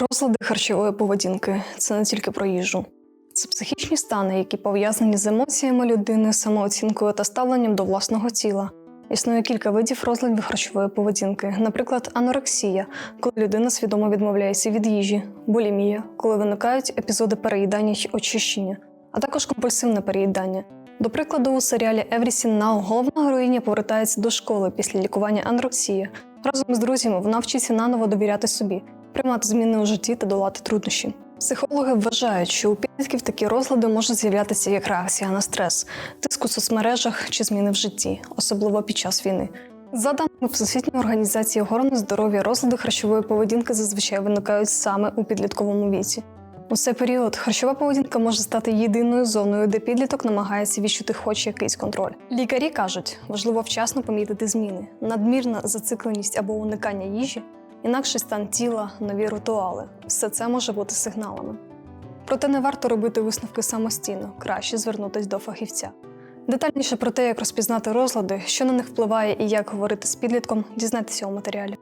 Розлади харчової поведінки це не тільки про їжу. Це психічні стани, які пов'язані з емоціями людини, самооцінкою та ставленням до власного тіла. Існує кілька видів розладів харчової поведінки, наприклад, анорексія, коли людина свідомо відмовляється від їжі, булімія, коли виникають епізоди переїдання й очищення, а також компульсивне переїдання. До прикладу, у серіалі Everything Now головна героїня повертається до школи після лікування анорексії. Разом з друзями вона вчиться наново довіряти собі, приймати зміни у житті та долати труднощі. Психологи вважають, що у підлітків такі розлади можуть з'являтися як реакція на стрес, тиск у соцмережах чи зміни в житті, особливо під час війни. За даними Всесвітньої організації охорони здоров'я, розлади харчової поведінки зазвичай виникають саме у підлітковому віці. У цей період харчова поведінка може стати єдиною зоною, де підліток намагається відчути хоч якийсь контроль. Лікарі кажуть, важливо вчасно помітити зміни, надмірна зацикленість або уникання їжі, інакший стан тіла, нові ритуали. Все це може бути сигналами. Проте не варто робити висновки самостійно, краще звернутися до фахівця. Детальніше про те, як розпізнати розлади, що на них впливає і як говорити з підлітком, дізнайтеся у матеріалі.